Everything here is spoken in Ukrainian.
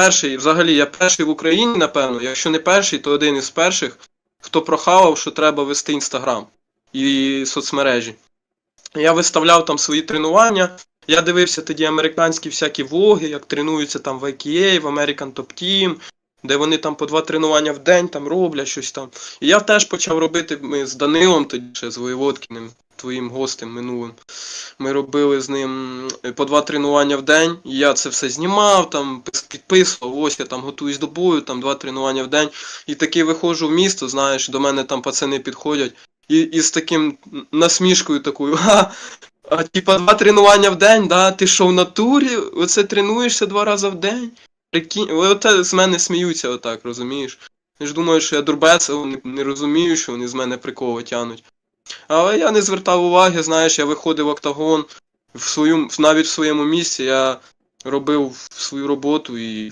перший, взагалі, я перший в Україні, напевно. Якщо не перший, то один із перших, хто прохавав, що треба вести інстаграм і соцмережі. Я виставляв там свої тренування. Я дивився тоді американські всякі влоги, як тренуються там в IKA, в American Top Team, де вони там по два тренування в день там роблять щось там. І я теж почав робити ми з Данилом, тоді ще з Воєводкіним, твоїм гостем минулим. Ми робили з ним е, по два тренування в день. І я це все знімав, там підписував, ось я там готуюсь до бою, там два тренування в день. І таки виходжу в місто, знаєш, до мене там пацани підходять. І, і з таким насмішкою такою, ха, а типа два тренування в день, да? Ти що в натурі? Оце тренуєшся два рази в день? Прикинь, оце з мене сміються отак, розумієш? Я ж думаю, що я дурбець, а не розумію, що вони з мене приколи тянуть. Але я не звертав уваги, знаєш, я виходив в октагон, в своєму, навіть в своєму місці я робив свою роботу і